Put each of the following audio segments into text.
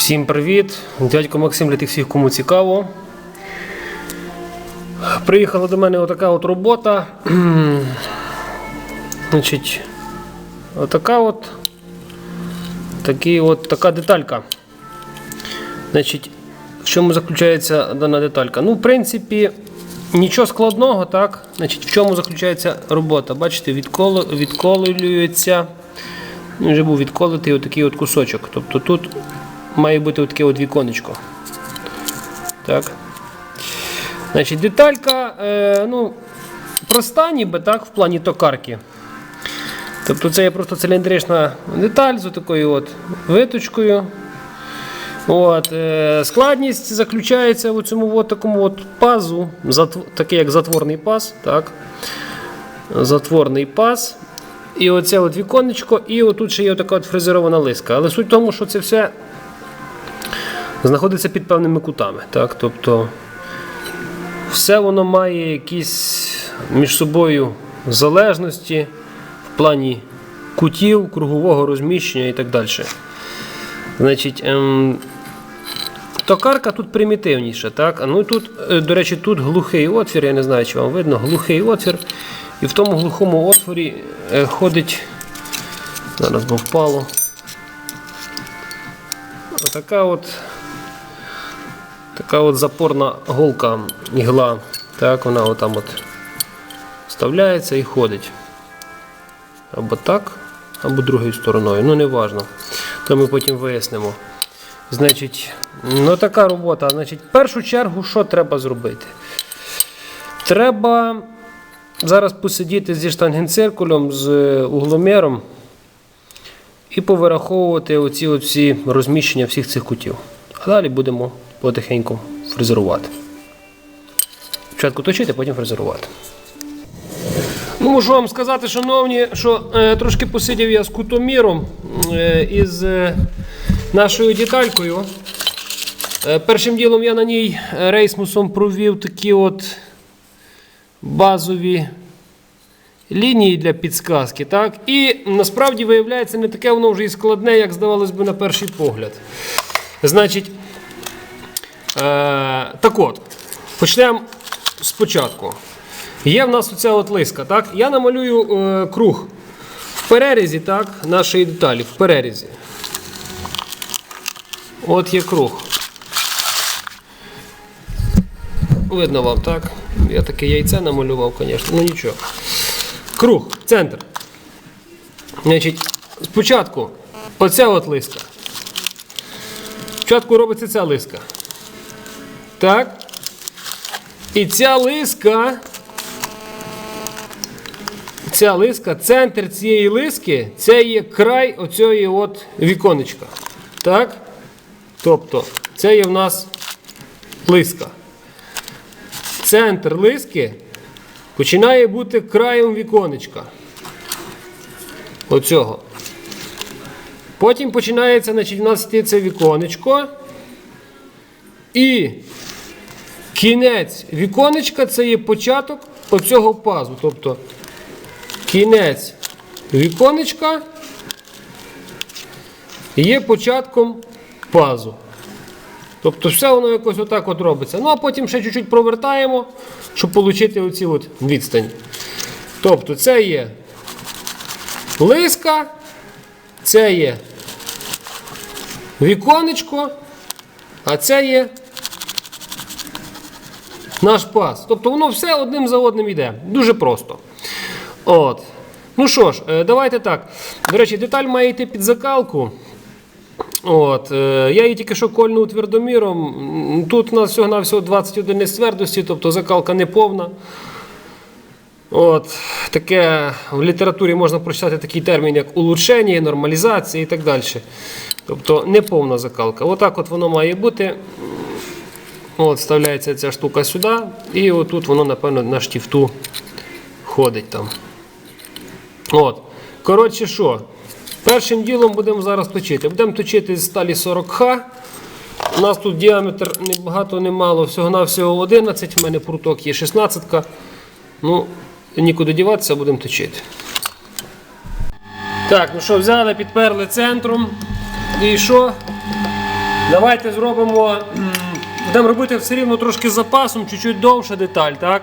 Всім привіт! Дядько Максим для тих всіх, кому цікаво. Приїхала до мене отака от робота. Значить, отака от, такий от така деталька. Значить, в чому заключається дана деталька? Ну, в принципі, нічого складного, так? Значить, в чому заключається робота? Бачите, відколо, відколюється. Вже був відколотий отакий от кусочок. Тобто тут має бути таке от віконечко. Так. Значить, деталька, е, ну, проста ніби так, в плані токарки. Тобто це є просто циліндрична деталь з такою от виточкою. От, е, складність заключається в цьому от такому от пазу, затв- такий як затворний паз. Так. Затворний паз. І оце от віконечко, і отут ще є така от фрезерована лиска. Але суть в тому, що це все знаходиться під певними кутами. Так? Тобто все воно має якісь між собою залежності в плані кутів, кругового розміщення і так далі. Значить, ем, токарка тут примітивніша. Так? Ну, тут, е, до речі, тут глухий отвір, я не знаю, чи вам видно, глухий отвір. І в тому глухому отворі е, ходить. Зараз би впало. Отака от така от запорна голка ігла. Так, вона отам от вставляється і ходить. Або так, або другою стороною. Ну, не важно. То ми потім вияснимо. Значить, ну така робота. Значить, в першу чергу, що треба зробити? Треба зараз посидіти зі штангенциркулем, з е, угломіром і повираховувати оці всі розміщення всіх цих кутів. А далі будемо потихеньку фрезерувати. Спочатку точити, потім фрезерувати. Ну, можу вам сказати, шановні, що е, трошки посидів я з кутоміром е, із е, нашою деталькою. Е, першим ділом я на ній е, рейсмусом провів такі от базові лінії для підсказки. Так? І насправді виявляється не таке воно вже і складне, як здавалось би на перший погляд. Значить, так от, почнемо спочатку. Є в нас оця от лиска. Так? Я намалюю е, круг в перерізі так, нашої деталі, в перерізі. От є круг. Видно вам, так? Я таке яйце намалював, звісно, ну нічого. Круг, центр. Значить, спочатку оця от лиска. Спочатку робиться ця лиска. Так. І ця лиска. Ця лиска, центр цієї лиски, це є край оцієї от віконечка. Так? Тобто, це є в нас лиска. Центр лиски починає бути краєм віконечка. Оцього. Потім починається, значить, у нас йти це віконечко. І кінець віконечка це є початок оцього пазу. Тобто кінець віконечка є початком пазу. Тобто все воно якось отак от робиться. Ну а потім ще чуть-чуть провертаємо, щоб отримати оці от відстані. Тобто це є лиска, це є віконечко, а це є наш паз. Тобто воно все одним за одним йде. Дуже просто. От. Ну що ж, е, давайте так. До речі, деталь має йти під закалку. От, е, я її тільки що кольнув твердоміром. Тут у нас всього на всього 20 одиниць твердості, тобто закалка не повна. От, таке в літературі можна прочитати такий термін, як улучшення, нормалізація і так далі. Тобто не повна закалка. Отак от воно має бути. От, вставляється ця штука сюди, і отут воно, напевно, на штифту ходить там. От. Коротше, що? Першим ділом будемо зараз точити. Будемо точити з сталі 40Х. У нас тут діаметр не багато, не мало, всього-навсього 11, в мене пруток є 16. Ну, нікуди діватися, будемо точити. Так, ну що, взяли, підперли центром. І що? Давайте зробимо. Будемо робити все рівно трошки запасом, чуть-чуть довша деталь, так?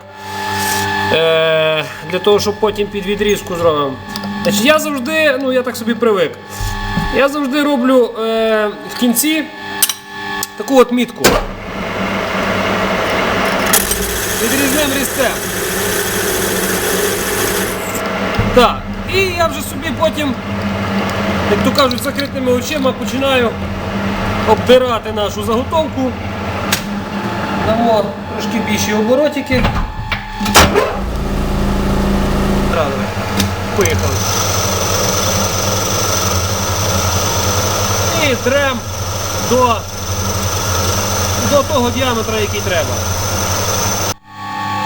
Е, для того, щоб потім під відрізку зробимо. Значить, я завжди, ну я так собі привик. Я завжди роблю е, в кінці таку от мітку. Відрізним різцем. Так. І я вже собі потім, як то кажуть, закритими очима починаю обдирати нашу заготовку. Дамо трошки більші оборотики. Зразу. Поїхали. І трем до, до того діаметра, який треба.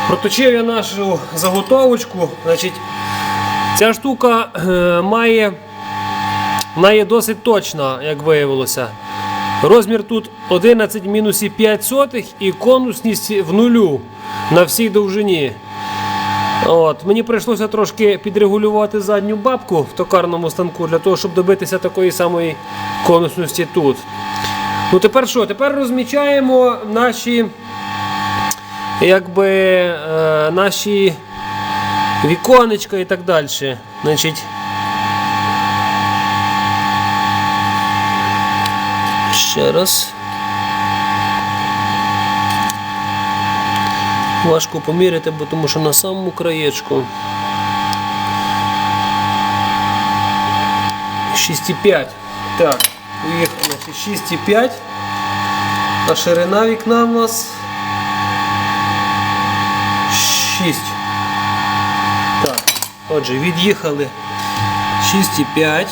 Проточив я нашу заготовочку. Значить, ця штука е, має, вона досить точна, як виявилося. Розмір тут 11 мінус 5 сотих і конусність в нулю на всій довжині. От, Мені прийшлося трошки підрегулювати задню бабку в токарному станку для того, щоб добитися такої самої конусності тут. Ну тепер що? Тепер розмічаємо наші, якби, е, наші віконечка і так далі. Значить, ще раз. Важко поміряти, бо тому що на самому краєчку. 6,5. Так, поїхали. 6,5. А ширина вікна в нас 6. Так, отже, від'їхали 6,5.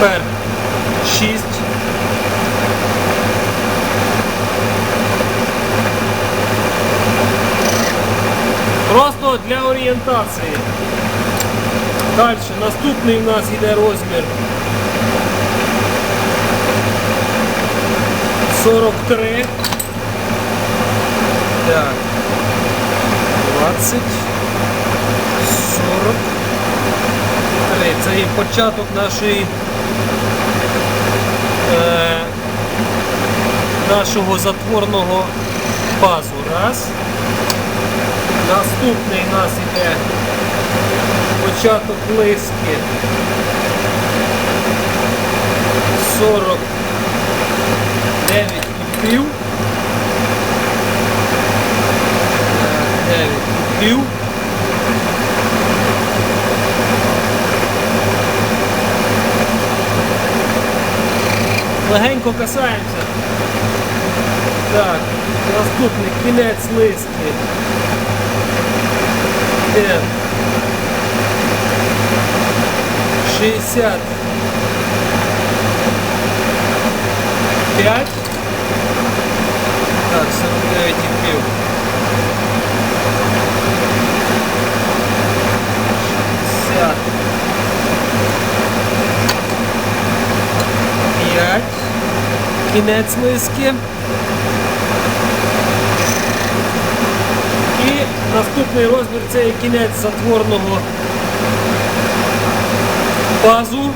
Тепер 6. Просто для орієнтації. Далі, наступний в нас йде розмір 43. Так. 20. 43. Це є початок нашої е, нашого затворного пазу. Раз. Наступний у нас іде початок лиски 49 і пів. 9 і Легенько касаємося. Так, наступний кінець лиски. Де? 60. 5. Так, 49 і пів. 60. 5. Кінець лиски. І наступний розмір це є кінець затворного пазу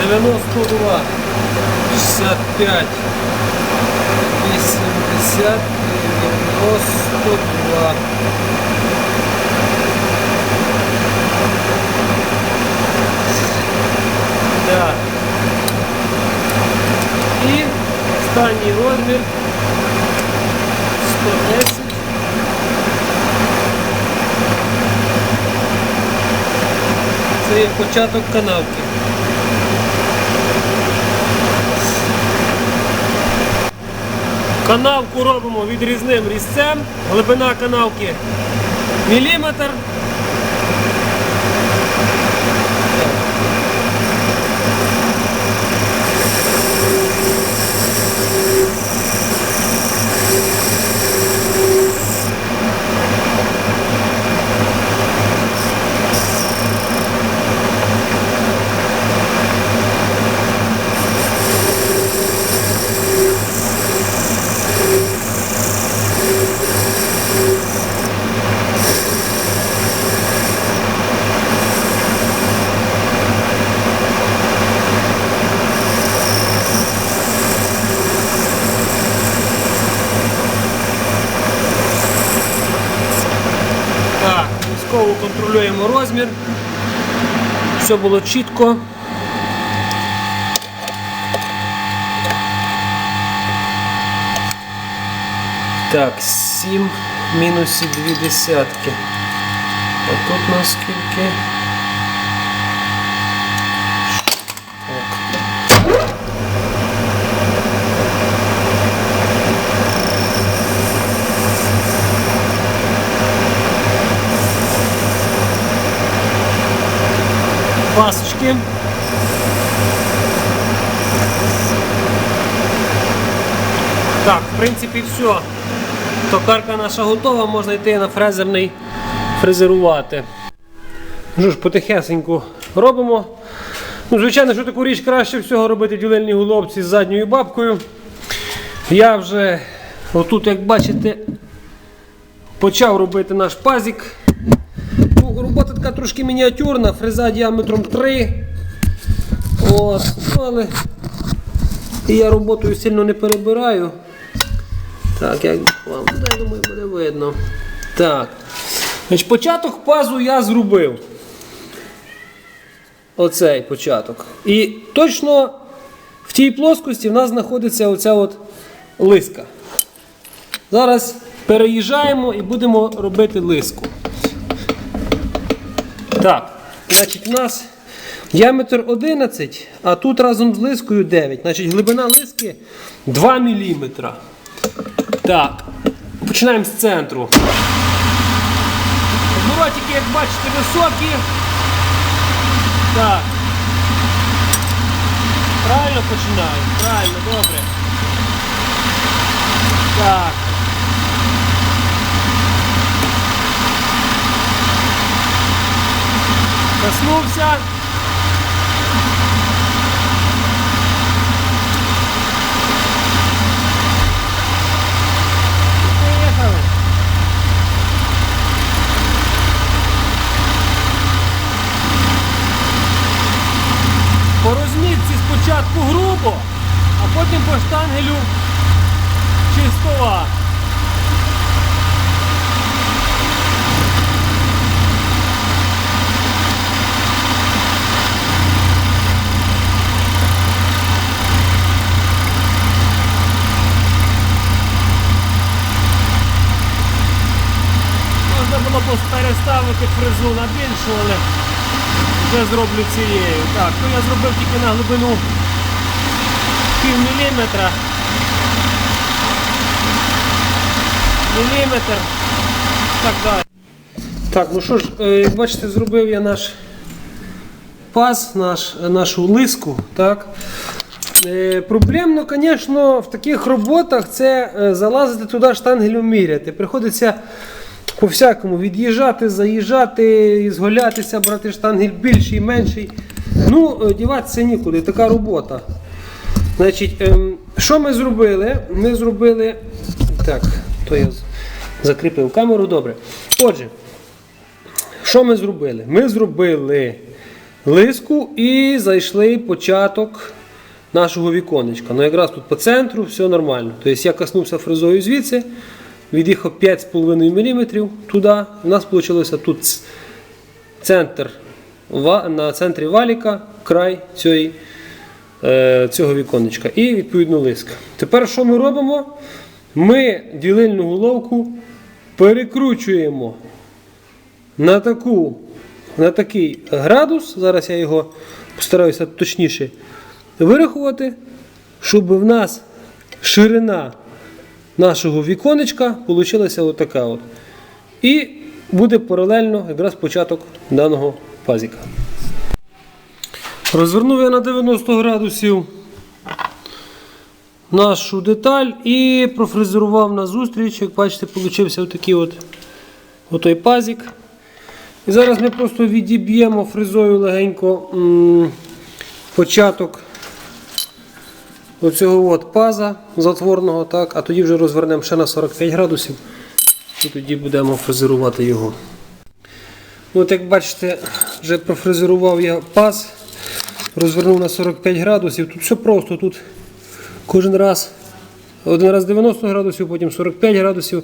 92, 65, 80, 92. Да. І останній розмір 110. Це є початок канавки. Канавку робимо відрізним різцем. Глибина канавки міліметр. Контролюємо розмір. Все було чітко. Так, 7 мінус 2 десятки. А тут у Пасочки. Так, в принципі, все. Токарка наша готова, можна йти на фрезерний фрезерувати. Ну ж, потихесеньку робимо. Ну, Звичайно, що таку річ краще всього робити в ділельній головці з задньою бабкою. Я вже отут, як бачите, почав робити наш пазик. Трошки мініатюрна, фреза діаметром 3. От, ну, але і я роботою сильно не перебираю. Так, як вам я думаю, буде видно. Так. Значить, початок пазу я зробив. Оцей початок. І точно в тій плоскості в нас знаходиться оця от лиска. Зараз переїжджаємо і будемо робити лиску. Так, значить, у нас діаметр 11, а тут разом з лискою 9. Значить, глибина лиски 2 мм. Так, починаємо з центру. Оборотики, як бачите, високі. Так. Правильно починаю? Правильно, добре. Так. Коснувся. Поїхали. По спочатку грубо, а потім по штангелю чистова. Можна було б переставити фрезу на більшу, але вже зроблю цією. Так, ну я зробив тільки на глибину пів міліметра. Міліметр. Так далі. Так, ну що ж, е, як бачите, зробив я наш паз, наш, нашу лиску. Так. Е, Проблемно, звісно, в таких роботах це е, залазити туди штангелем міряти. Приходиться по всякому від'їжджати, заїжджати, зголятися, брати штангель більший, менший. Ну, е, діватися нікуди, така робота. Значить, ем, що ми зробили? Ми зробили. Так, то я закріпив камеру, добре. Отже, що ми зробили? Ми зробили лиску і зайшли початок нашого віконечка. Ну, якраз тут по центру все нормально. Тобто я коснувся фрезою звідси, від'їхав 5,5 мм туди. У нас вийшло тут центр, на центрі валіка, край цієї, е, цього віконечка. І відповідно лиска. Тепер що ми робимо? Ми ділильну головку перекручуємо на, таку, на такий градус. Зараз я його постараюся точніше вирахувати, щоб в нас ширина нашого віконечка вийшла отака. От. І буде паралельно якраз початок даного пазіка. Розвернув я на 90 градусів нашу деталь і профрезерував на зустріч. Як бачите, получився отакий от, отой пазік. І зараз ми просто відіб'ємо фрезою легенько м, початок оцього от паза затворного, так, а тоді вже розвернемо ще на 45 градусів і тоді будемо фрезерувати його. От як бачите, вже профрезерував я паз, розвернув на 45 градусів. Тут все просто. Тут кожен раз один раз 90 градусів, потім 45 градусів.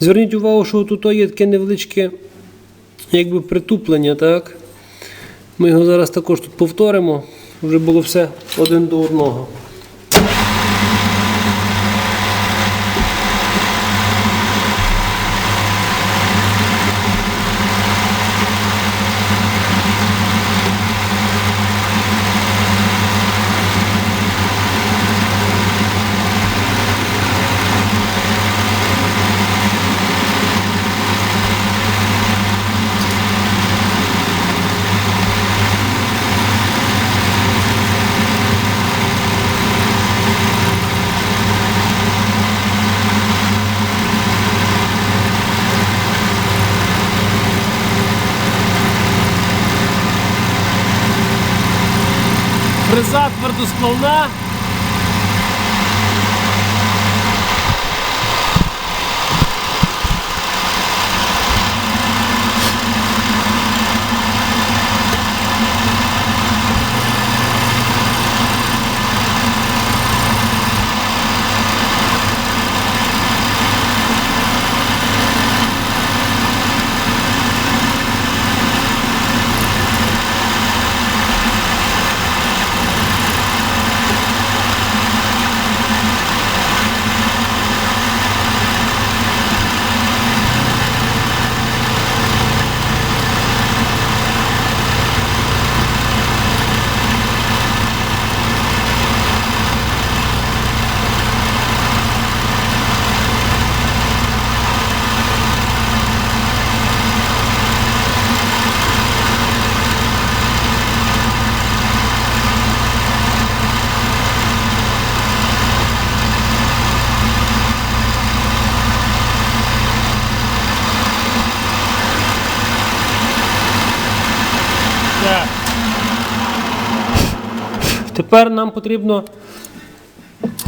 Зверніть увагу, що тут є таке невеличке якби притуплення, так? Ми його зараз також тут повторимо. Вже було все один до одного. Фреза твердосплавна. Так. Тепер нам потрібно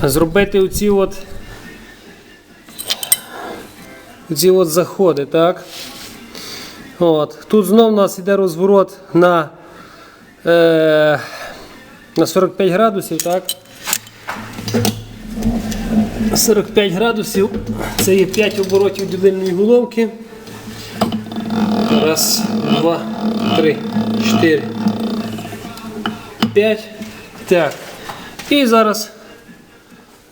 зробити оці от, оці от заходи, так? От. Тут знов у нас йде розворот на, е, на 45 градусів, так? 45 градусів. Це є 5 оборотів ділильної головки. Раз, два, три, чотири, п'ять. Так. І зараз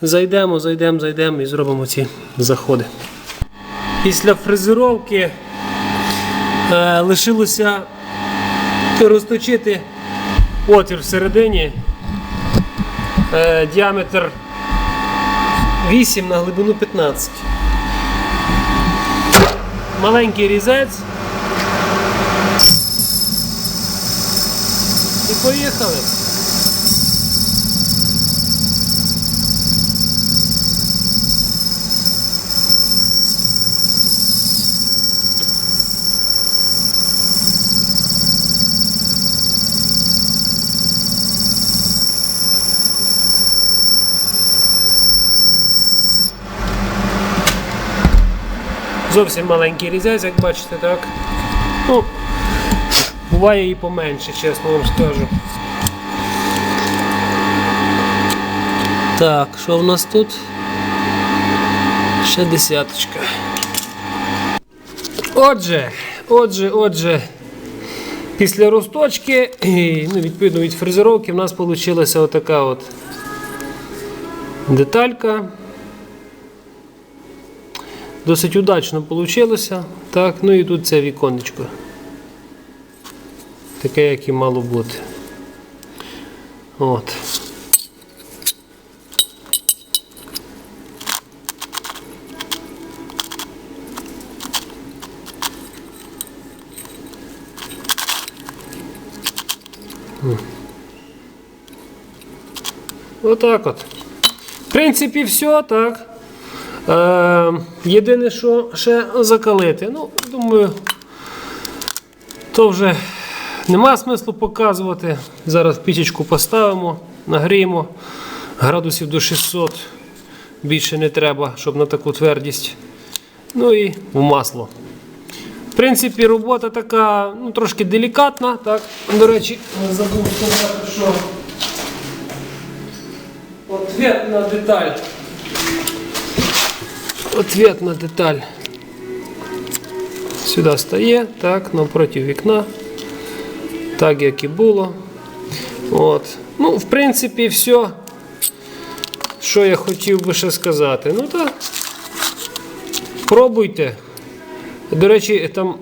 зайдемо, зайдемо, зайдемо і зробимо ці заходи. Після фрезеровки е, лишилося розточити отвір всередині. Е, діаметр 8 на глибину 15. Маленький різець. І поїхали. Зовсім маленький різець, як бачите, так? Ну, буває і поменше, чесно вам скажу. Так, що в нас тут? Ще десяточка. Отже, отже, отже, після розточки, і, ну, відповідно від фрезеровки, в нас вийшла отака от деталька. Досить удачно вийшло. Так, ну і тут це віконечко. Таке, як і мало бути. От. Отак от. В принципі, все так. Е, єдине, що ще закалити. Ну, думаю, то вже нема смислу показувати. Зараз пічечку поставимо, нагріємо градусів до 600. Більше не треба, щоб на таку твердість. Ну і в масло. В принципі, робота така ну, трошки делікатна. Так? До речі, забув сказати, що ответна деталь. Ответна деталь. Сюди стає, так, навпроти вікна. Так як і було. От. Ну, в принципі, все. Що я хотів би ще сказати. Ну так. Пробуйте. До речі, там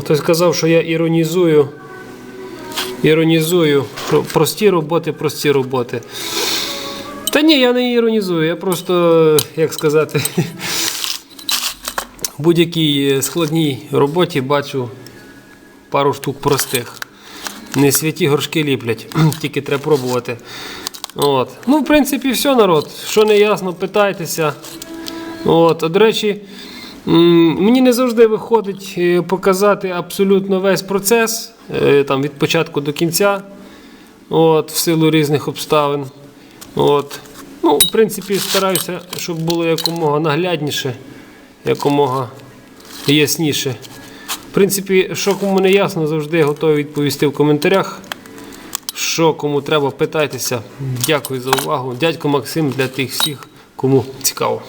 хтось сказав, що я іронізую. Іронізую. Прості роботи, прості роботи. Та ні, я не іронізую, я просто, як сказати, в будь-якій е, складній роботі бачу пару штук простих. Не святі горшки ліплять, тільки треба пробувати. От. Ну, в принципі, все, народ. Що не ясно, питайтеся. От. А, До речі, мені не завжди виходить е, показати абсолютно весь процес е, там, від початку до кінця. От, в силу різних обставин. От. Ну, в принципі, стараюся, щоб було якомога наглядніше, якомога ясніше. В принципі, що кому не ясно, завжди готовий відповісти в коментарях. Що кому треба, питайтеся. Дякую за увагу. Дядько Максим для тих всіх, кому цікаво.